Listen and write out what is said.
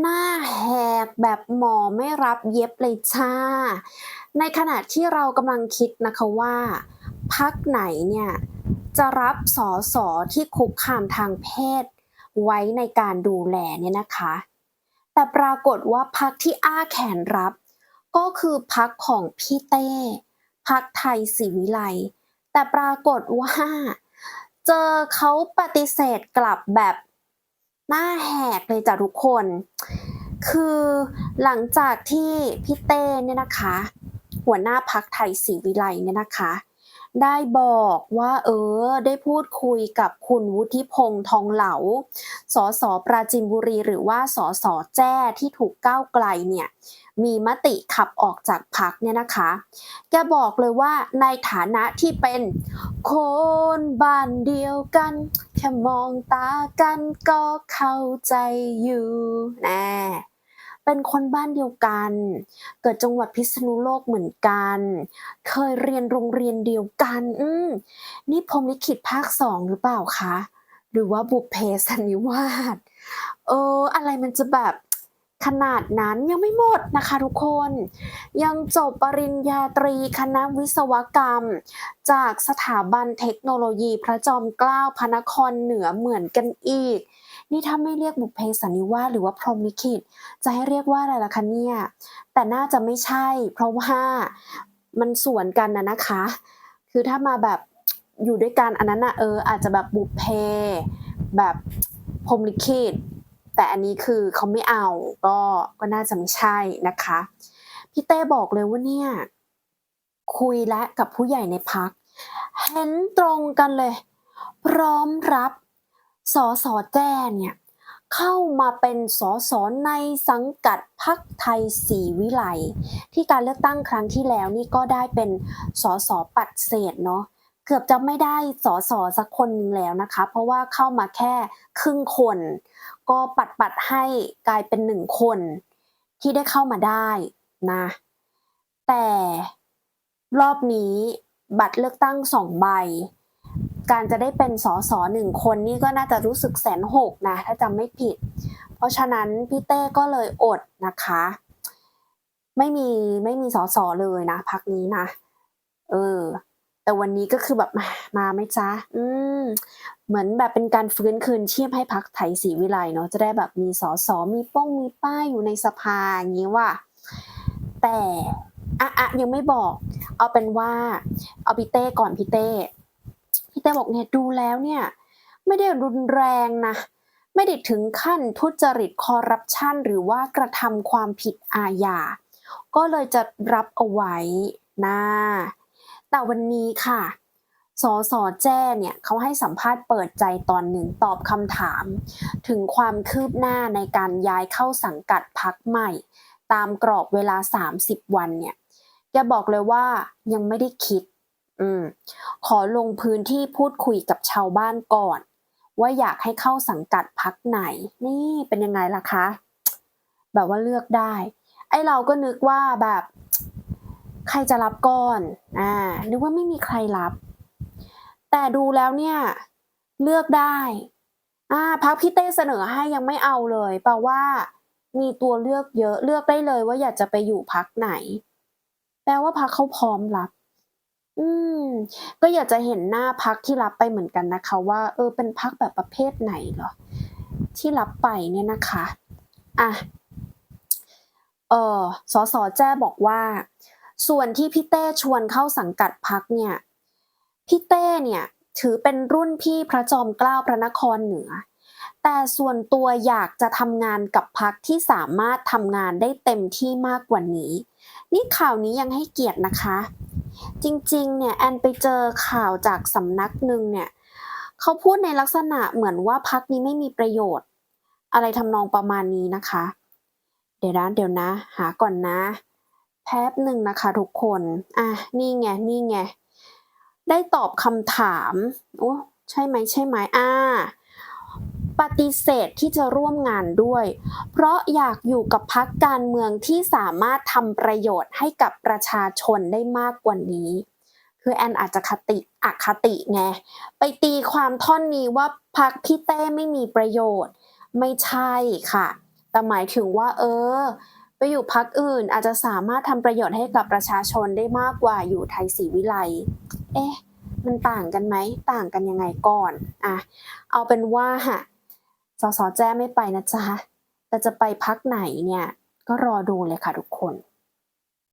หน้าแหกแบบหมอไม่รับเย็บเลยจ้า ในขณะที่เรากำลังคิดนะคะว่าพักไหนเนี่ยจะรับสอสอที่คุกคามทางเพศ ไว้ในการดูแลเนี่ยนะคะ แต่ปรากฏว่าพักที่อ้าแขนรับ ก็คือพักของพี่เต้พักไทยศรีวิไลแต่ปรากฏว่า เจอเขาปฏิเสธกลับแบบ หน้าแหกเลยจ้ะทุกคน คือหลังจากที่พี่เต้เนี่ยนะคะ หัวหน้าพักไทยศรีวิไลเนี่ยนะคะ ได้บอกว่าเออ ได้พูดคุยกับคุณวุฒิพงษ์ทองเหลาสสปราจินบุรีหรือว่าสสแจ้ที่ถูกก้าวไกลเนี่ย มีมติขับออกจากพักเนี่ยนะคะ แกบอกเลยว่าในฐานะที่เป็นคนบ้านเดียวกันแค่มองตากันก็เข้าใจอยู่แน่เป็นคนบ้านเดียวกัน เกิดจังหวัดพิษณุโลกเหมือนกัน เคยเรียนโรงเรียนเดียวกัน อืมนี่พรมลิขิตภาคสองหรือเปล่าคะ หรือว่าบุพเพสันนิวาสเออ อะไรมันจะแบบ ขนาดนั้นยังไม่หมดนะคะทุกคน ยังจบปริญญาตรีคณะวิศวกรรม จากสถาบันเทคโนโลยีพระจอมเกล้าพระนครเหนือเหมือนกันอีก นี่ถ้าไม่เรียกบุพเพสันนิวาสหรือว่าพรหมลิขิตจะให้เรียกว่าอะไรล่ะคะเนี่ยแต่น่าจะไม่ใช่ เพราะว่ามันสวนกันนะนะคะ คือถ้ามาแบบอยู่ด้วยกันอันนั้นนะเอออาจจะแบบบุพเพแบบพรหมลิขิต แต่อันนี้คือเขาไม่เอาก็ก็น่าจะไม่ใช่นะคะ พี่เต้บอกเลยว่าเนี่ย คุยและกับผู้ใหญ่ในพักเห็นตรงกันเลย พร้อมรับสอสอแจ้เนี่ยเข้ามาเป็นสอสอในสังกัดพักไทยศรีวิไลที่การเลือกตั้งครั้งที่แล้วนี่ก็ได้เป็นสอสอปัดเศษเนาะ เกือบจะไม่ได้สสสักคนหนึงแล้วนะคะ เพราะว่าเข้ามาแค่ครึ่งคน ก็ปัดปัดให้กลายเป็นหนึ่งคนที่ได้เข้ามาได้นะ แต่รอบนี้บัตรเลือกตั้งสองใบ การจะได้เป็นสสหนึ่งคนนี่ก็น่าจะรู้สึกแสนหกนะ ถ้าจำไม่ผิด เพราะฉะนั้นพี่เต้ก็เลยอดนะคะ ไม่มีไม่มีสสเลยนะพักนี้นะ เออ แต่วันนี้ก็คือแบบมาไหมจ๊ะอืมเหมือนแบบเป็นการฟื้นคืนชีพให้พักไทยศรีวิไลเนาะจะได้แบบมีสสมีป้องมีป้ายอยู่ในสภาอย่างนี้ว่า แต่อะอะยังไม่บอก เอาเป็นว่า เอาพี่เต้ก่อนพี่เต้พี่เต้บอกเนี่ยดูแล้วเนี่ย ไม่ได้รุนแรงนะไม่ได้ถึงขั้นทุจริตคอร์รัปชันหรือว่ากระทำความผิดอาญาก็เลยจะรับเอาไว้นะ แต่วันนี้ค่ะ สสแจ้เนี่ยเขาให้สัมภาษณ์เปิดใจตอนหนึ่งตอบคำถาม ถึงความคืบหน้าในการย้ายเข้าสังกัดพักใหม่ ตามกรอบเวลา 30 วันเนี่ยแกบอกเลยว่ายังไม่ได้คิดอืมขอลงพื้นที่พูดคุยกับชาวบ้านก่อน ว่าอยากให้เข้าสังกัดพักไหน นี่เป็นยังไงล่ะคะ แบบว่าเลือกได้ ไอเราก็นึกว่าแบบ ใครจะรับก่อน อ่า นึกว่าไม่มีใครรับ แต่ดูแล้วเนี่ย เลือกได้ อ่าพักพี่เต้เสนอให้ยังไม่เอาเลยแปลว่า มีตัวเลือกเยอะ เลือกได้เลยว่าอยากจะไปอยู่พักไหน แปลว่าพักเขาพร้อมรับ อืม ก็อยากจะเห็นหน้าพักที่รับไปเหมือนกันนะคะ ว่า เออ เป็นพักแบบประเภทไหนเหรอ ที่รับไปเนี่ยนะคะ อะ เออสสแจ้บอกว่า ส่วนที่พี่เต้ชวนเข้าสังกัดพักเนี่ยพี่เต้เนี่ยถือเป็นรุ่นพี่พระจอมเกล้าพระนครเหนือ แต่ส่วนตัวอยากจะทำงานกับพักที่สามารถทำงานได้เต็มที่มากกว่านี้ นี่ข่าวนี้ยังให้เกียรตินะคะ จริงๆเนี่ยแอนไปเจอข่าวจากสำนักหนึ่งเนี่ยเขาพูดในลักษณะเหมือนว่าพักนี้ไม่มีประโยชน์ อะไรทำนองประมาณนี้นะคะ เดี๋ยวนะเดี๋ยวนะ หาก่อนนะ แป๊บหนึ่งนะคะทุกคน อะ นี่ไง นี่ไง ได้ตอบคำถาม โอ้ใช่ไหม ใช่ไหมอ่า ปฏิเสธที่จะร่วมงานด้วย เพราะอยากอยู่กับพักการเมืองที่สามารถทำประโยชน์ให้กับประชาชนได้มากกว่านี้ คือแอนอาจจะคติอคติไง ไปตีความท่อนนี้ว่าพักพี่เต้ไม่มีประโยชน์ ไม่ใช่ค่ะ แต่หมายถึงว่า เออ ไปอยู่พักอื่นอาจจะสามารถทำประโยชน์ให้กับประชาชนได้มากกว่าอยู่ไทยศรีวิไลเอ๊ะ มันต่างกันไหม ต่างกันยังไงก่อนอะเอาเป็นว่าฮะสสแจ้ไม่ไปนะจ๊ะแต่จะไปพักไหนเนี่ย ก็รอดูเลยค่ะทุกคน